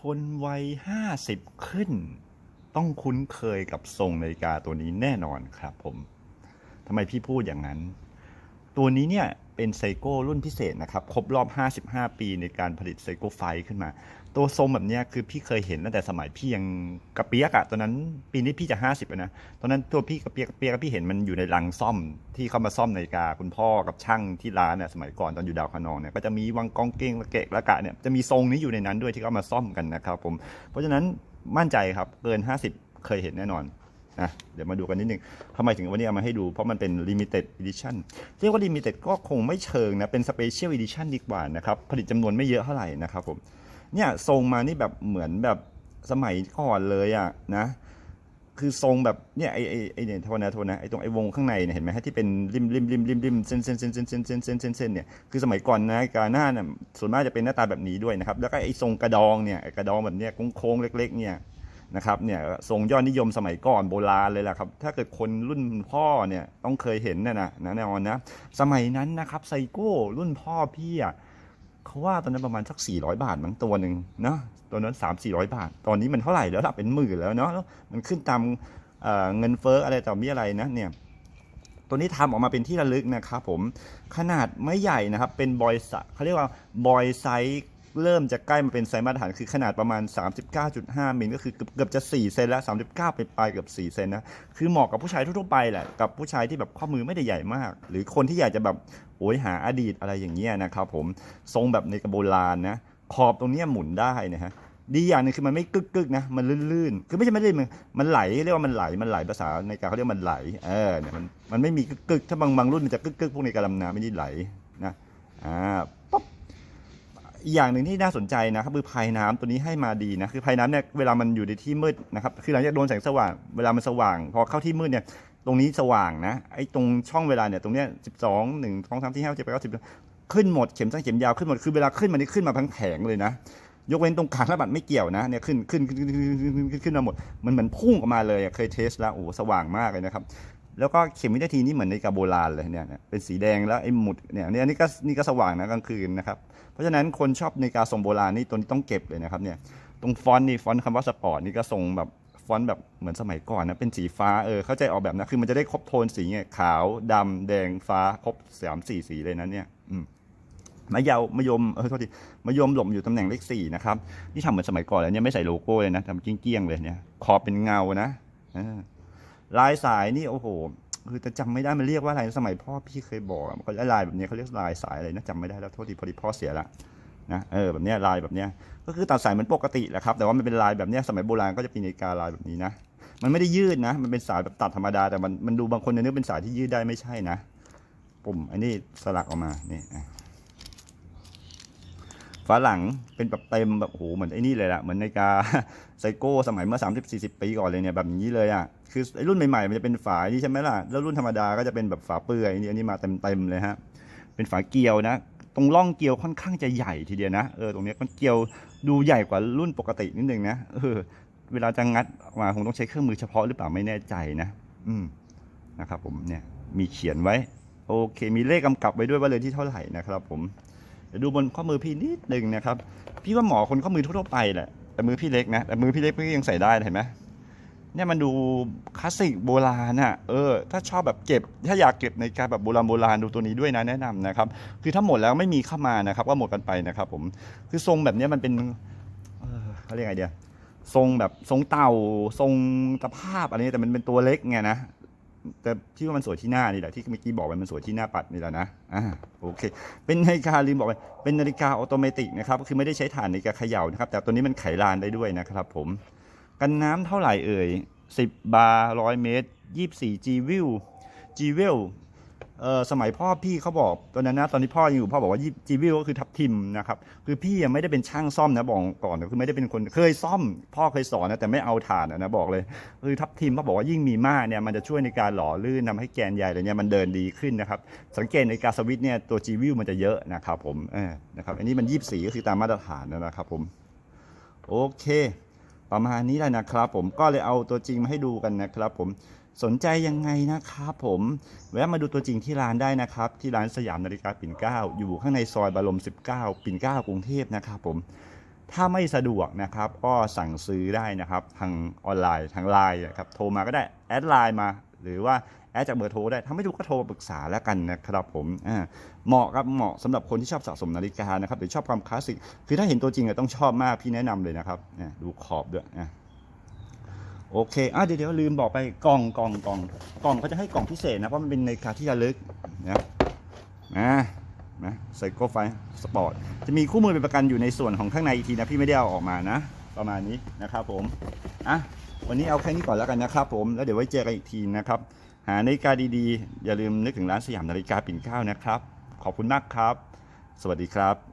คนวัยห้าสิบขึ้น ต้องคุ้นเคยกับทรงนาฬิกาตัวนี้แน่นอนครับผมทำไมพี่พูดอย่างนั้น ตัวนี้เนี่ย เป็นไซโก้รุ่นพิเศษนะครับ ครบรอบ 55 ปีในการผลิตไซโก้ไฟขึ้นมา ตัวทรงแบบนี้คือพี่เคยเห็นตั้งแต่สมัยพี่ยังกระเปียกอะตอนนั้นปีนี้พี่จะ 50แล้วนะตอนนั้นตัวพี่กระเปียกกระเปียกพี่เห็นมันอยู่ในรังซ่อมที่เขามาซ่อมนาฬิกาคุณพ่อกับช่างที่ร้านเนี่ยสมัยก่อนตอนอยู่ดาวคะนองเนี่ยก็จะมีวังกองเก้งระเกะระกะเนี่ยจะมีทรงนี้อยู่ในนั้นด้วยที่เขามาซ่อมกันนะครับผมเพราะฉะนั้นมั่นใจครับเกิน 50 เคยเห็นแน่นอน นะเดี๋ยวมาดูกันนิดนึงทำไมถึงวันนี้เอามาให้ดู เพราะมันเป็น limited edition เรียกว่า limited ก็คงไม่เชิงนะ เป็น special edition ดีกว่านะครับ ผลิตจำนวนไม่เยอะเท่าไหร่นะครับผม เนี่ยทรงมานี่แบบเหมือนแบบสมัยก่อนเลยอะนะ คือทรงแบบเนี่ยไอไอไอเนี่ยโทษนะโทษนะไอตรงไอวงข้างในเนี่ยเห็นไหมฮะที่เป็นริมริมริมริมริมเส้นเส้นเส้นเส้นเส้นเส้นเส้นเส้นเส้นเนี่ยคือสมัยก่อนนะกาหน้าเนี่ยส่วนมากจะเป็นหน้าตาแบบนี้ด้วยนะครับแล้วก็ไอทรงกระดองเนี่ยกระดองแบบเนี้ยโค้งๆเล็ก ๆ เนี่ย นะครับเนี่ยทรงยอดนิยมสมัยก่อนโบราณเลยแหละครับถ้าเกิดคนรุ่นพ่อเนี่ยต้องเคยเห็นนะนะแน่นอนนะสมัยนั้นนะครับไซโก้รุ่นพ่อพี่อะเขาว่าตอนนั้นประมาณสัก 400 บาทมั้งตัวหนึ่งเนาะตัวนั้น 3 400 บาท ตอนนี้มันเท่าไหร่แล้วล่ะเป็นหมื่นแล้วเนาะมันขึ้นตามเเงินเฟ้ออะไรต่อมีอะไรนะเนี่ยตัวนี้ทำออกมาเป็นที่ระลึกนะครับผมขนาดไม่ใหญ่นะครับเป็นบอยเขาเรียกว่าบอยไซส์ เริ่มจะใกล้มาเป็นไซส์มาตรฐานคือขนาดประมาณ 39.5มิลก็คือเกือบบจะ 4 เซนแล้ว 39ไปปลายเกือบ 4 เซนนะ คือเหมาะกับผู้ชายทั่วๆไปแหละ กับผู้ชายที่แบบข้อมือไม่ได้ใหญ่มาก หรือคนที่อยากจะแบบโอยหาอดีตอะไรอย่างเงี้ยนะครับผม ทรงแบบในกระโบราณนะ ขอบตรงเนี้ยหมุนได้นะฮะ ดีอย่างหนึงคือมันไม่กึกกึกๆนะ มันลื่นๆ คือไม่ใช่ไม่ลื่นมันมันไหล เรียกว่ามันไหล มันไหลภาษาในการเขาเรียกมันไหล เออเนี่ยมันมันไม่มีกึกกึกๆถ้าบางบางรุ่นมันจะกึกกึกๆพวกในกระลำน้ำไม่ได้ไหลนะ อ่า ป๊บ อย่างหนึ่งที่น่าสนใจนะครับคือภายน้ำตัวนี้ให้มาดีนะคือภายน้ำเนี่ยเวลามันอยู่ในที่มืดนะครับคือหลังจากโดนแสงสว่างเวลามันสว่าง พอเข้าที่มืดเนี่ยตรงนี้สว่างนะไอ้ตรงช่องเวลาเนี่ยตรงเนี้ยสิบสองหนึ่งสองสามสี่ห้าเจ็ดแปดเก้าสิบขึ้นหมดเข็มสั้นเข็มยาวขึ้นหมดคือเวลาขึ้นมันนี่ขึ้นมาทั้งแผงเลยนะยกเว้นตรงกลางระบัดไม่เกี่ยวนะเนี่ยขึ้นขึ้นขึ้นขึ้นขึ้นมาหมดมันเหมือนพุ่งออกมาเลยเคยเทสแล้วโอ้สว่างมากเลยนะครับ แล้วก็เข็มวินาทีนี่เหมือนในกาโบราณเลยเนี่ยเป็นสีแดงแล้วไอ้หมุดเนี่ยเนี่ยนี่ก็นี่ก็สว่างนะกลางคืนนะครับ เพราะฉะนั้นคนชอบในาฬิกาทรงโบราณนี่ตัวนี้ต้องเก็บเลยนะครับเนี่ยตรงฟอนต์นี่ฟอนต์คำว่าสปอร์ตนี่ก็ทรงแบบฟอนต์แบบเหมือนสมัยก่อนนะเป็นสีฟ้าเออเข้าใจออกแบบนะคือมันจะได้ครบโทนสีไงขาวดำแดงฟ้าครบสามสี่สีเลยนะเนี่ยอืมมะยาวมะยมเออโทษทีมะยมหลบอยู่ตำแหน่งเลขสี่นะครับนี่ทำเหมือนสมัยก่อนเลยเนี่ยไม่ใส่โลโก้เลยนะทำเกี้ยงๆเลยเนี่ยขอบเป็นเงานะออ ลายสายนี่โอ้โห คือแต่จำไม่ได้มันเรียกว่าอะไรสมัยพ่อพี่เคยบอกก็ลายแบบนี้เขาเรียกลายสายอะไรนะจำไม่ได้แล้วโทษทีพอดีพ่อเสียละนะเออแบบเนี้ยลายแบบเนี้ยก็คือตัดสายเหมือนปกติแหละครับ แต่ว่ามันเป็นลายแบบเนี้ยสมัยโบราณก็จะเป็นนาฬิกาลายแบบนี้นะมันไม่ได้ยืดนะ มันเป็นสายแบบตัดธรรมดาแต่มันมันดูบางคนเนี่ยนึกเป็นสายที่ยืดได้ไม่ใช่นะปุ่มอันนี้สลักออกมานี่ฝาหลังเป็นแบบเต็มแบบโอ้โหเหมือนไอ้นี่เลยละเหมือนนาฬิกาไซโก้สมัยเมื่อ 30 40 ปีก่อนเลยเนี่ยแบบนี้เลยอะ คือไอ้รุ่นใหม่ๆมันจะเป็นฝานี่ใช่ไหมล่ะ แล้วรุ่นธรรมดาก็จะเป็นแบบฝาเปื่อยนี่อันนี้มาเต็มๆเลยฮะ เป็นฝาเกลียวนะ ตรงร่องเกลียวค่อนข้างจะใหญ่ทีเดียวนะ เออ ตรงนี้มันเกลียวดูใหญ่กว่ารุ่นปกตินิดนึงนะ เออ เวลาจะงัดมาคงต้องใช้เครื่องมือเฉพาะหรือเปล่าไม่แน่ใจนะ อืม นะครับผมเนี่ย มีเขียนไว้ โอเค มีเลขกำกับไว้ด้วยว่าเลยที่เท่าไหร่นะครับ ผมเดี๋ยวดูบนข้อมือพี่นิดนึงนะครับ พี่ว่าหมอคนข้อมือทั่วๆไปแหละ แต่มือพี่เล็กนะ แต่มือพี่เล็กพี่ยังใส่ได้เห็นไหม เนี่ยมันดูคลาสสิกโบราณอะเออ ถ้าชอบแบบเก็บ ถ้าอยากเก็บในการแบบโบราณโบราณดูตัวนี้ด้วยนะแนะนำนะครับ คือถ้าหมดแล้วไม่มีเข้ามานะครับ ก็หมดกันไปนะครับ ผม คือทรงแบบนี้มันเป็นเขาเรียกไงเดียทรงแบบทรงเต่าทรงตะภาพอะไรนี้แต่มันเป็นตัวเล็กไงนะแต่พี่ว่ามันสวยที่หน้านี่แหละที่เมื่อกี้บอกไปมันสวยที่หน้าปัดนี่แหละนะอ่าโอเค เป็นนาฬิกาลืมบอกไปเป็นนาฬิกาออโตเมติกนะครับคือไม่ได้ใช้ถ่านในการเขย่านะครับ แต่ตัวนี้มันไขลานได้ด้วยนะครับ ผม กันน้ำเท่าไหร่เอ่ย 10 บาร์ร้อยเมตร 24 G w i l G w i l เออสมัยพ่อพี่เขาบอกตอนนั้นนะตอนที่พ่อยังอยู่พ่อบอกว่า G w i l ก็คือทับทิมนะครับคือพี่ยังไม่ได้เป็นช่างซ่อมนะบอกก่อนนะคือไม่ได้เป็นคนเคยซ่อม พ่อเคยสอนนะแต่ไม่เอาถ่านนะบอกเลยคือทับทิมเขาบอกว่ายิ่งมีมากเนี่ยมันจะช่วยในการหล่อลื่นทำให้แกนใหญ่อะไรเนี่ยมันเดินดีขึ้นนะครับสังเกตในการสวิตเนี่ยตัว G w i l มันจะเยอะนะครับผมเออนะครับอันนี้มันยี่สีก็คือตามมาตรฐานนะครับผมโอเค ประมาณนี้แหละนะครับผมก็เลยเอาตัวจริงมาให้ดูกันนะครับผมสนใจยังไงนะครับผมแวะมาดูตัวจริงที่ร้านได้นะครับ ที่ร้านสยามนาฬิกาปิ่นเกล้าอยู่ข้างในซอยบรม 19 ปิ่นเกล้ากรุงเทพนะครับผมถ้าไม่สะดวกนะครับก็สั่งซื้อได้นะครับ ทางออนไลน์ทางไลน์นะครับโทรมาก็ได้แอดไลน์มา หรือว่าแอดจากเบอร์โทรได้ถ้าไม่ถูกก็โทรปรึกษาแล้วกันนะครับผมเหมาะครับเหมาะสำหรับคนที่ชอบสะสมนาฬิกานะครับหรือชอบความคลาสสิกคือถ้าเห็นตัวจริงต้องชอบมากพี่แนะนำเลยนะครับดูขอบด้วยนะโอเคอะเดี๋ยวเดี๋ยวลืมบอกไปกล่องกล่องกล่องกล่องเขาจะให้กล่องพิเศษนะเพราะมันเป็นนาฬิกาที่ระลึกนะนะนะไซโคไฟสปอร์ตจะมีคู่มือเป็นประกันอยู่ในส่วนของข้างในอีกทีนะพี่ไม่ได้เอาออกมานะ ประมาณนี้นะครับผมอะ วันนี้เอาแค่นี้ก่อนแล้วกันนะครับ ผมแล้วเดี๋ยวไว้เจอกันอีกทีนะครับ หานาฬิกาดีๆ อย่าลืมนึกถึงร้านสยามนาฬิกาปิ่นเกล้านะครับ ขอบคุณมากครับ สวัสดีครับ